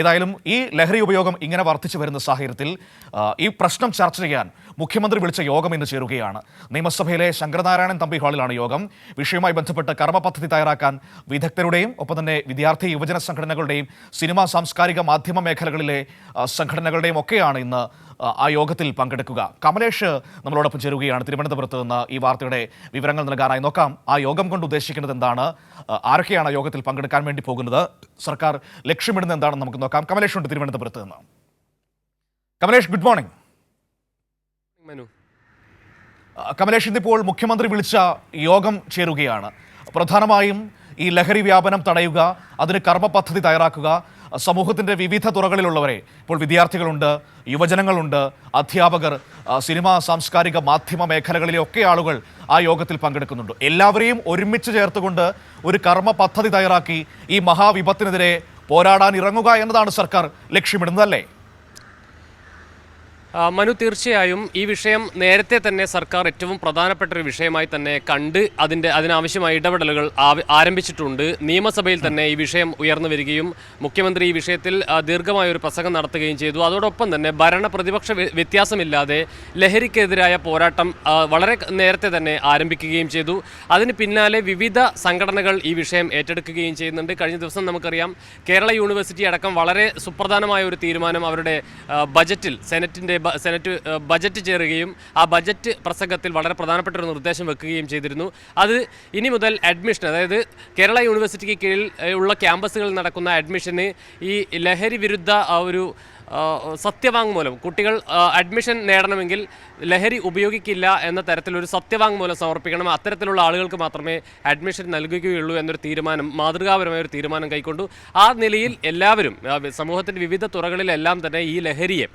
ഏതായാലും ഈ ലഹരി ഉപയോഗം ഇങ്ങനെ വർദ്ധിച്ചു വരുന്ന സാഹചര്യത്തിൽ ഈ പ്രശ്നം ചർച്ച ചെയ്യാൻ മുഖ്യമന്ത്രി വിളിച്ച യോഗം ഇന്ന് ചേരുകയാണ്. നിയമസഭയിലെ ശങ്കരനാരായണൻ തമ്പി ഹാളിലാണ് യോഗം. വിഷയവുമായി ബന്ധപ്പെട്ട് കർമ്മപദ്ധതി തയ്യാറാക്കാൻ വിദഗ്ധരുടെയും ഒപ്പം തന്നെ വിദ്യാർത്ഥി യുവജന സംഘടനകളുടെയും സിനിമാ സാംസ്കാരിക മാധ്യമ മേഖലകളിലെ സംഘടനകളുടെയും ഒക്കെയാണ് ഇന്ന് ആ, യോഗത്തിൽ പങ്കെടുക്കുക. കമലേഷ് നമ്മളോടൊപ്പം ചേരുകയാണ്. തിരുവനന്തപുരത്ത് നിന്ന് ഈ വാർത്തയുടെ വിവരങ്ങൾ നൽകാനായി നോക്കാം. ആ യോഗം കൊണ്ട് ഉദ്ദേശിക്കുന്നത് എന്താണ്? ആരൊക്കെയാണ് യോഗത്തിൽ പങ്കെടുക്കാൻ വേണ്ടി പോകുന്നത്? സർക്കാർ ലക്ഷ്യമിടുന്നത് എന്താണെന്ന് നമുക്ക് നോക്കാം. കമലേഷ് ഉണ്ട് തിരുവനന്തപുരത്ത് നിന്ന്. Kamalesh good morning Manu. Kamlesh ഇന്നിപ്പോൾ മുഖ്യമന്ത്രി വിളിച്ച യോഗം ചേരുകയാണ്. പ്രധാനമായും ഈ ലഹരി വ്യാപനം തടയുക അതിന് കർമ്മ പദ്ധതി തയ്യാറാക്കുക സമൂഹത്തിന്റെ വിവിധ തുറകളിലുള്ളവരെ. ഇപ്പോൾ വിദ്യാർത്ഥികളുണ്ട് യുവജനങ്ങളുണ്ട് അധ്യാപകർ സിനിമ സാംസ്കാരിക മാധ്യമ മേഖലകളിലെ ഒക്കെ ആളുകൾ ആ യോഗത്തിൽ പങ്കെടുക്കുന്നുണ്ട്. എല്ലാവരെയും ഒരുമിച്ച് ചേർത്തുകൊണ്ട് ഒരു കർമ്മ പദ്ധതി തയ്യാറാക്കി ഈ മഹാവിപത്തിനെതിരെ പോരാടാൻ ഇറങ്ങുക എന്നതാണ് സർക്കാർ ലക്ഷ്യമിടുന്നത് അല്ലേ ആ, മനു തീർച്ചയായും ഈ വിഷയം നേരത്തെ തന്നെ സർക്കാർ ഏറ്റവും പ്രധാനപ്പെട്ട ഒരു വിഷയമായി തന്നെ കണ്ട് അതിന്റെ അതിനാവശ്യമായ ഇടപെടലുകൾ ആരംഭിച്ചിട്ടുണ്ട്. നിയമസഭയിൽ തന്നെ ഈ വിഷയം ഉയർന്നു വരികയും മുഖ്യമന്ത്രി ഈ വിഷയത്തിൽ ദീർഘമായ ഒരു പ്രസംഗം നടത്തുകയും ചെയ്തു. അതോടൊപ്പം തന്നെ ഭരണ പ്രതിപക്ഷ വ്യ- വ്യത്യാസമില്ലാതെ ലഹരിക്കെതിരായ പോരാട്ടം വളരെ നേരത്തെ തന്നെ ആരംഭിക്കുകയും ചെയ്തു. അതിന് പിന്നാലെ വിവിധ സംഘടനകൾ ഈ വിഷയം ഏറ്റെടുക്കുകയും ചെയ്യുന്നുണ്ട്. കഴിഞ്ഞ ദിവസം നമുക്കറിയാം കേരള യൂണിവേഴ്സിറ്റി അടക്കം വളരെ സുപ്രധാനമായ ഒരു തീരുമാനം അവരുടെ ബജറ്റിൽ സെനറ്റിന്റെ സെനറ്റ് ബജറ്റ് ചേരുകയും ആ ബജറ്റ് പ്രസംഗത്തിൽ വളരെ പ്രധാനപ്പെട്ട ഒരു നിർദ്ദേശം വെക്കുകയും ചെയ്തിരുന്നു. അത് ഇനി മുതൽ അഡ്മിഷൻ അതായത് കേരള യൂണിവേഴ്സിറ്റിക്ക് കീഴിൽ ഉള്ള ക്യാമ്പസുകളിൽ നടക്കുന്ന അഡ്മിഷന് ഈ ലഹരി വിരുദ്ധ ഒരു സത്യവാങ്മൂലം കുട്ടികൾ അഡ്മിഷൻ നേടണമെങ്കിൽ ലഹരി ഉപയോഗിക്കില്ല എന്ന തരത്തിലൊരു സത്യവാങ്മൂലം സമർപ്പിക്കണം. അത്തരത്തിലുള്ള ആളുകൾക്ക് മാത്രമേ അഡ്മിഷൻ നൽകുകയുള്ളൂ എന്നൊരു തീരുമാനം മാതൃകാപരമായ ഒരു തീരുമാനം കൈക്കൊണ്ടു. ആ നിലയിൽ എല്ലാവരും സമൂഹത്തിന്റെ വിവിധ തുറകളിലെല്ലാം തന്നെ ഈ ലഹരിയെ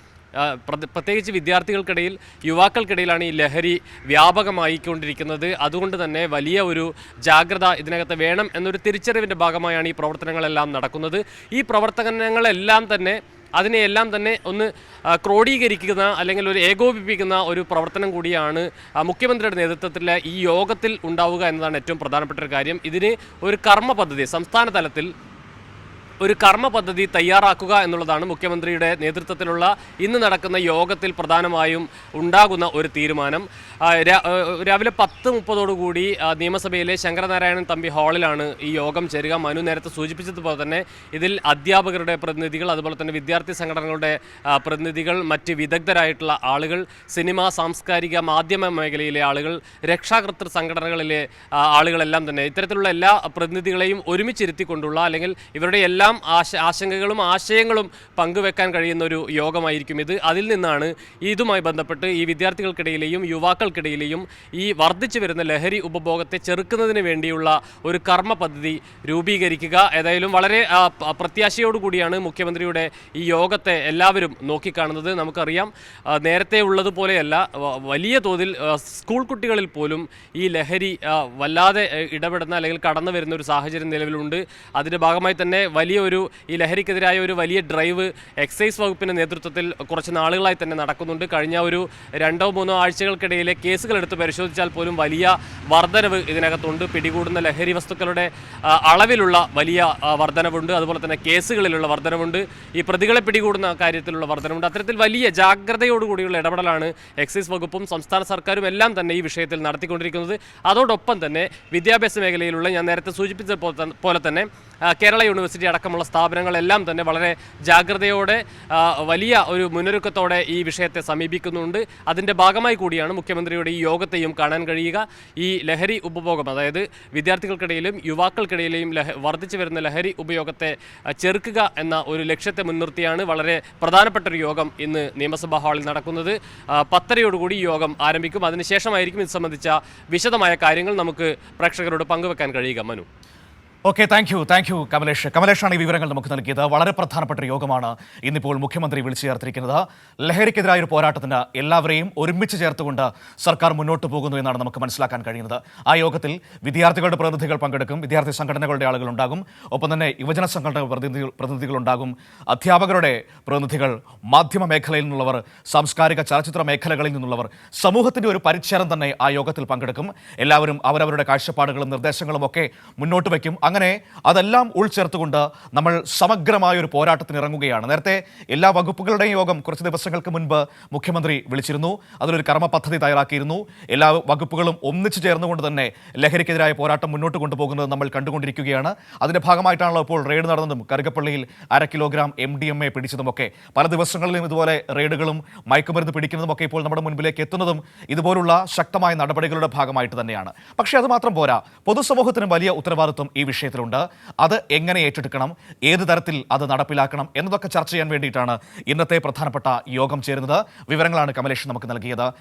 പ്രത്യേകിച്ച് വിദ്യാർത്ഥികൾക്കിടയിൽ യുവാക്കൾക്കിടയിലാണ് ഈ ലഹരി വ്യാപകമായിക്കൊണ്ടിരിക്കുന്നത്. അതുകൊണ്ട് തന്നെ വലിയ ഒരു ജാഗ്രത ഇതിനകത്ത് വേണം എന്നൊരു തിരിച്ചറിവിന്റെ ഭാഗമായാണ് ഈ പ്രവർത്തനങ്ങളെല്ലാം നടക്കുന്നത്. ഈ പ്രവർത്തനങ്ങളെല്ലാം തന്നെ അതിനെയെല്ലാം തന്നെ ഒന്ന് ക്രോഡീകരിക്കുന്ന അല്ലെങ്കിൽ ഒരു ഏകോപിപ്പിക്കുന്ന ഒരു പ്രവർത്തനം കൂടിയാണ് മുഖ്യമന്ത്രിയുടെ നേതൃത്വത്തിലെ ഈ യോഗത്തിൽ ഉണ്ടാവുക എന്നതാണ് ഏറ്റവും പ്രധാനപ്പെട്ട ഒരു കാര്യം. ഇതിന് ഒരു കർമ്മ പദ്ധതി സംസ്ഥാന തലത്തിൽ ഒരു കർമ്മ പദ്ധതി തയ്യാറാക്കുക എന്നുള്ളതാണ് മുഖ്യമന്ത്രിയുടെ നേതൃത്വത്തിലുള്ള ഇന്ന് നടക്കുന്ന യോഗത്തിൽ പ്രധാനമായും ഉണ്ടാകുന്ന ഒരു തീരുമാനം. രാവിലെ പത്ത് മുപ്പതോടുകൂടി നിയമസഭയിലെ ശങ്കരനാരായണൻ തമ്പി ഹാളിലാണ് ഈ യോഗം ചേരുക. മനു നേരത്തെ സൂചിപ്പിച്ചതുപോലെ തന്നെ ഇതിൽ അധ്യാപകരുടെ പ്രതിനിധികൾ അതുപോലെ തന്നെ വിദ്യാർത്ഥി സംഘടനകളുടെ പ്രതിനിധികൾ മറ്റ് വിദഗ്ധരായിട്ടുള്ള ആളുകൾ സിനിമ സാംസ്കാരിക മാധ്യമ മേഖലയിലെ ആളുകൾ രക്ഷാകർത്തൃ സംഘടനകളിലെ ആളുകളെല്ലാം തന്നെ. ഇത്തരത്തിലുള്ള എല്ലാ പ്രതിനിധികളെയും ഒരുമിച്ചിരുത്തിക്കൊണ്ടുള്ള അല്ലെങ്കിൽ ഇവരുടെ എല്ലാം ആശ ആശങ്കകളും ആശയങ്ങളും പങ്കുവെക്കാൻ കഴിയുന്ന ഒരു യോഗമായിരിക്കും ഇത്. അതിൽ നിന്നാണ് ഇതുമായി ബന്ധപ്പെട്ട് ഈ വിദ്യാർത്ഥികൾക്കിടയിലെയും യുവാക്കൾക്കിടയിലെയും ഈ വർദ്ധിച്ചു വരുന്ന ലഹരി ഉപഭോഗത്തെ ചെറുക്കുന്നതിന് വേണ്ടിയുള്ള ഒരു കർമ്മ പദ്ധതി രൂപീകരിക്കുക. ഏതായാലും വളരെ പ്രത്യാശയോടുകൂടിയാണ് മുഖ്യമന്ത്രിയുടെ ഈ യോഗത്തെ എല്ലാവരും നോക്കിക്കാണുന്നത്. നമുക്കറിയാം നേരത്തെ ഉള്ളതുപോലെയല്ല വലിയ തോതിൽ സ്കൂൾ കുട്ടികളിൽ പോലും ഈ ലഹരി വല്ലാതെ ഇടപെടുന്ന അല്ലെങ്കിൽ കടന്നു വരുന്ന ഒരു സാഹചര്യം നിലവിലുണ്ട്. അതിന്റെ ഭാഗമായി തന്നെ വലിയ ഒരു ഈ ലഹരിക്കെതിരായ ഒരു വലിയ ഡ്രൈവ് എക്സൈസ് വകുപ്പിന്റെ നേതൃത്വത്തിൽ കുറച്ച് നാളുകളായി തന്നെ നടക്കുന്നുണ്ട്. കഴിഞ്ഞ ഒരു രണ്ടോ മൂന്നോ ആഴ്ചകൾക്കിടയിലെ കേസുകൾ എടുത്ത് പരിശോധിച്ചാൽ പോലും വലിയ വർധനവ് ഇതിനകത്തുണ്ട്. പിടികൂടുന്ന ലഹരി വസ്തുക്കളുടെ അളവിലുള്ള വലിയ വർധനവുണ്ട്. അതുപോലെ തന്നെ കേസുകളിലുള്ള വർധനവുണ്ട്. ഈ പ്രതികളെ പിടികൂടുന്ന കാര്യത്തിലുള്ള വർധനവുണ്ട്. അത്തരത്തിൽ വലിയ ജാഗ്രതയോടുകൂടിയുള്ള ഇടപെടലാണ് എക്സൈസ് വകുപ്പും സംസ്ഥാന സർക്കാരും എല്ലാം തന്നെ ഈ വിഷയത്തിൽ നടത്തിക്കൊണ്ടിരിക്കുന്നത്. അതോടൊപ്പം തന്നെ വിദ്യാഭ്യാസ മേഖലയിലുള്ള ഞാൻ നേരത്തെ സൂചിപ്പിച്ച പോലെ തന്നെ- കേരള യൂണിവേഴ്സിറ്റി അടക്കമുള്ള സ്ഥാപനങ്ങളെല്ലാം തന്നെ വളരെ ജാഗ്രതയോടെ വലിയ ഒരു മുന്നൊരുക്കത്തോടെ ഈ വിഷയത്തെ സമീപിക്കുന്നുണ്ട്. അതിന്റെ ഭാഗമായി കൂടിയാണ് മുഖ്യമന്ത്രിയുടെ ഈ യോഗത്തെയും കാണാൻ കഴിയുക. ഈ ലഹരി ഉപഭോഗം അതായത് വിദ്യാർത്ഥികൾക്കിടയിലും യുവാക്കൾക്കിടയിലെയും ലഹ വർദ്ധിച്ചു വരുന്ന ലഹരി ഉപയോഗത്തെ ചെറുക്കുക എന്ന ഒരു ലക്ഷ്യത്തെ മുൻനിർത്തിയാണ് വളരെ പ്രധാനപ്പെട്ട ഒരു യോഗം ഇന്ന് നിയമസഭാ ഹാളിൽ നടക്കുന്നത്. പത്തരയോടുകൂടി ഈ യോഗം ആരംഭിക്കും. അതിനുശേഷമായിരിക്കും ഇത് സംബന്ധിച്ച വിശദമായ കാര്യങ്ങൾ നമുക്ക് പ്രേക്ഷകരോട് പങ്കുവെക്കാൻ കഴിയുക. Manu. Okay thank you thank you Kamalesh. കമലേഷാണ് ഈ വിവരങ്ങൾ നമുക്ക് നൽകിയത്. വളരെ പ്രധാനപ്പെട്ട യോഗമാണ് ഇന്നിപ്പോൾ മുഖ്യമന്ത്രി വിളിച്ചു ചേർത്തിരിക്കുന്നത്. ലഹരിക്കെതിരായ ഒരു പോരാട്ടത്തിന് എല്ലാവരെയും ഒരുമിച്ച് ചേർത്തുകൊണ്ട് സർക്കാർ മുന്നോട്ട് പോകുന്നു എന്നാണ് നമുക്ക് മനസ്സിലാക്കാൻ കഴിയുന്നത്. ആ യോഗത്തിൽ വിദ്യാർത്ഥികളുടെ പ്രതിനിധികൾ പങ്കെടുക്കും വിദ്യാർത്ഥി സംഘടനകളുടെ ആളുകൾ ഉണ്ടാകും. ഒപ്പം തന്നെ യുവജന സംഘടന പ്രതിനിധികൾ ഉണ്ടാകും. അധ്യാപകരുടെ പ്രതിനിധികൾ മാധ്യമ മേഖലയിൽ നിന്നുള്ളവർ സാംസ്കാരിക ചലച്ചിത്ര മേഖലകളിൽ നിന്നുള്ളവർ സമൂഹത്തിന്റെ ഒരു പരിച്ഛേദം തന്നെ ആ യോഗത്തിൽ പങ്കെടുക്കും. എല്ലാവരും അവരവരുടെ കാഴ്ചപ്പാടുകളും നിർദ്ദേശങ്ങളും ഒക്കെ മുന്നോട്ട് വയ്ക്കും. അങ്ങനെ അതെല്ലാം ഉൾച്ചേർത്തുകൊണ്ട് നമ്മൾ സമഗ്രമായ ഒരു പോരാട്ടത്തിന് ഇറങ്ങുകയാണ് നേരത്തെ എല്ലാ വകുപ്പുകളുടെയും യോഗം കുറച്ച് ദിവസങ്ങൾക്ക് മുൻപ് മുഖ്യമന്ത്രി വിളിച്ചിരുന്നു. അതിലൊരു കർമ്മ പദ്ധതി തയ്യാറാക്കിയിരുന്നു. എല്ലാ വകുപ്പുകളും ഒന്നിച്ചു ചേർന്നുകൊണ്ട് തന്നെ ലഹരിക്കെതിരായ പോരാട്ടം മുന്നോട്ട് കൊണ്ടുപോകുന്നത് നമ്മൾ കണ്ടുകൊണ്ടിരിക്കുകയാണ്. അതിന്റെ ഭാഗമായിട്ടാണല്ലോ ഇപ്പോൾ റെയ്ഡ് നടന്നതും. കറുകപ്പള്ളിയിൽ അര kilogram M D M A പിടിച്ചതുമൊക്കെ. പല ദിവസങ്ങളിലും ഇതുപോലെ റെയ്ഡുകളും മയക്കുമരുന്ന് പിടിക്കുന്നതുമൊക്കെ ഇപ്പോൾ നമ്മുടെ മുൻപിലേക്ക് എത്തുന്നതും ഇതുപോലുള്ള ശക്തമായ നടപടികളുടെ ഭാഗമായിട്ട് തന്നെയാണ്. പക്ഷേ അത് മാത്രം പോരാ. പൊതുസമൂഹത്തിന് വലിയ ഉത്തരവാദിത്വം ഈ വിഷയത്തിലുണ്ട്. അത് എങ്ങനെ ഏറ്റെടുക്കണം ഏത് തരത്തിൽ അത് നടപ്പിലാക്കണം എന്നതൊക്കെ ചർച്ച ചെയ്യാൻ വേണ്ടിയിട്ടാണ് ഇന്നത്തെ പ്രധാനപ്പെട്ട യോഗം ചേരുന്നത്. വിവരങ്ങളാണ് കമലേഷ് നമുക്ക് നൽകിയത്.